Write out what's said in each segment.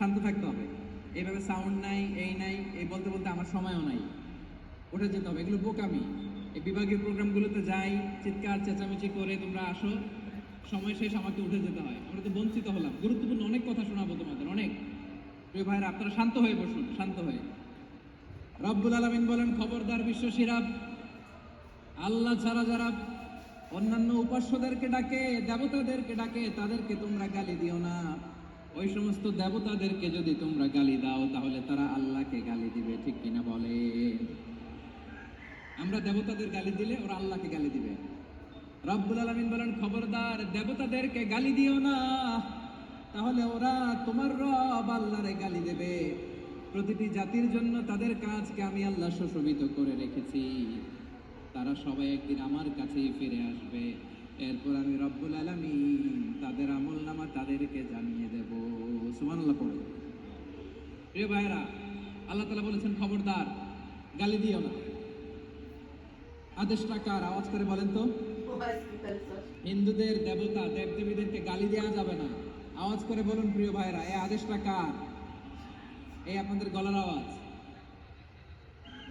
শান্ত থাকতে হবে। এইভাবে সাউন্ড নাই, এই নাই, এই বলতে বলতে আমার সময়ও নাই। উঠে যেতে হবে। এগুলো বোকামি। এই বিভাগীয় প্রোগ্রামগুলোতে যাই, চিৎকার, চেঁচামেচি করে তোমরা আসো। সময় শেষ, আমাকে উঠে যেতে হয়। আমরা তো বঞ্চিত হলাম। গুরুত্বপূর্ণ অনেক কথা শোনাবো তোমাদের, অনেক। প্রিয় ভাইরা আপনারা শান্ত হয়ে বসুন, শান্ত হয়ে। রব্বুল আলমিন বলেন, খবরদার বিশ্বশিরা আল্লাহ ছাড়া যারা অন্যান্য উপাস্যদেরকে ডাকে, দেবতাদেরকে ডাকে, তাদেরকে তোমরা গালি দিও না। ওই সমস্ত দেবতাদেরকে যদি তোমরা গালি দাও, তাহলে তারা আল্লাহকে গালি দিবে, ঠিক কিনা বলে? আমরা দেবতাদের গালি দিলে ওরা আল্লাহকে গালি দিবে। রব্বুল আলমিন বলেন, খবরদার, দেবতাদেরকে গালি দিও না। তাহলে ওরা তোমার রব আল্লাহরে গালি দেবে। প্রতিটি জাতির জন্য তাদের কাজকে আমি আল্লাহ সুশোভিত করে রেখেছি। তারা সবাই একদিন আমার কাছেই ফিরে আসবে। এরপর আমি রব্বুল আলমিন তাদের আমল নামা তাদেরকে জানিয়ে দেব। সুমানুল্লাহ পড়ে। প্রিয় ভাইরা আল্লাহ তালা বলেছেন, খবরদার, গালি দিও না। আদেশটা কার? আওয়াজ করে বলেন তো। হিন্দুদের দেবতা, দেবদেবীদেরকে গালি দেওয়া যাবে না। আওয়াজ করে বলুন, প্রিয় ভাইরা এই আদেশটা কার? এই আপনাদের গলার আওয়াজ।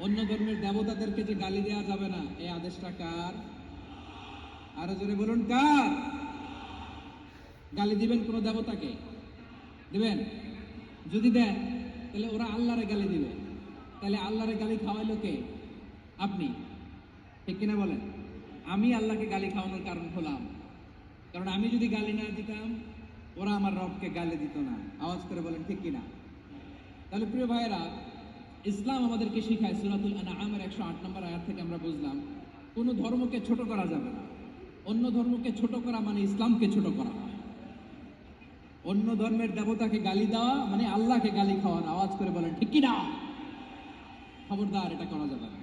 অন্য ধর্মের দেবতাদেরকে যে গালি দেওয়া যাবে না, এই আদেশটা কার? আরও জোরে বলুন, কার? গালি দিবেন কোন দেবতাকে? দিবেন? যদি দেন তাহলে ওরা আল্লাহরে গালি দিবে। তাহলে আল্লাহরে গালি খাওয়াইলো কে? আপনি। ঠিক কিনা বলেন? আমি আল্লাহকে গালি খাওয়ানোর কারণ হলাম। কারণ আমি যদি গালি না দিতাম, ওরা আমার রবকে গালি দিত না। আওয়াজ করে বলেন, ঠিক কিনা? তাহলে প্রিয় ভাইয়েরা, ইসলাম আমাদেরকে শিখায় সুরাতুল আনামের একশো আট নম্বর আয়াত থেকে আমরা বুঝলাম, কোনো ধর্মকে ছোট করা যাবে না। অন্য ধর্মকে ছোট করা মানে ইসলামকে ছোট করা। অন্য ধর্মের দেবতাকে গালি দেওয়া মানে আল্লাহকে গালি খাওয়ানো। আওয়াজ করে বলেন, ঠিক কিনা? খবরদার, এটা করা যাবে না।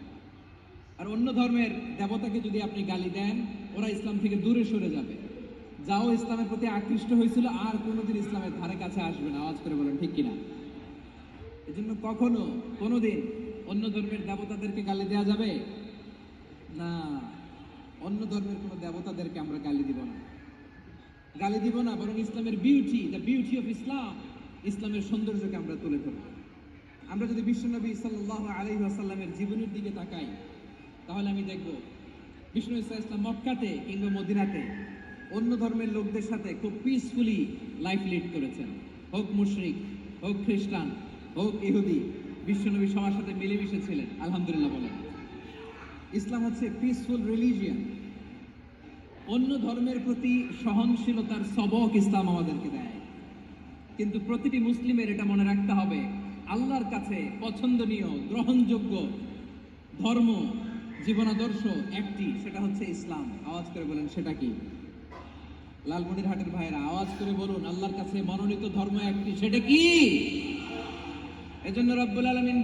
আর অন্য ধর্মের দেবতাকে যদি আপনি গালি দেন, ওরা ইসলাম থেকে দূরে সরে যাবে। যাও, ইসলামের প্রতি আকৃষ্ট হয়েছিল, আর কোনোদিন ইসলামের ধারে কাছে আসবে না। আওয়াজ করে বলেন, ঠিক কিনা? এজন্য কখনো, কোনোদিন অন্য ধর্মের দেবতাদেরকে গালি দেওয়া যাবে? না। অন্য ধর্মের কোনো দেবতাদেরকে আমরা গালি দিব না। গালি দিব না, বরং ইসলামের beauty the beauty of Islam ইসলামের সৌন্দর্যকে আমরা তুলে ধরব। আমরা যদি বিশ্বনবী সাল্লাহ আলী আসাল্লামের জীবনের দিকে তাকাই, তাহলে আমি দেখব বিষ্ণু ইসলাম ইসলাম মক্কাতে কিংবা মদিনাতে অন্য ধর্মের লোকদের সাথে খুব পিসফুলি লাইফ লিড করেছেন। হোক মুশরিক, হোক খ্রিস্টান, হোক ইহুদি, বিশ্বনবী সবার সাথে মিলেমিশে ছিলেন, আলহামদুলিল্লাহ বলেন। ইসলাম হচ্ছে পিসফুল রিলিজিয়ান অন্য ধর্মের প্রতি সহনশীলতার সবক ইসলাম আমাদেরকে দেয়। কিন্তু প্রতিটি মুসলিমের এটা মনে রাখতে হবে, আল্লাহর কাছে পছন্দনীয়, গ্রহণযোগ্য ধর্ম, জীবনাদর্শ একটি, সেটা হচ্ছে ইসলাম। আওয়াজ করে বলেন, সেটা কি? লালমনির হাটের ভাইয়েরা, আওয়াজ করে বলুন, আল্লাহর কাছে মনোনীত ধর্ম একটি, সেটা কি? এজন্য রব্বুল আলমিন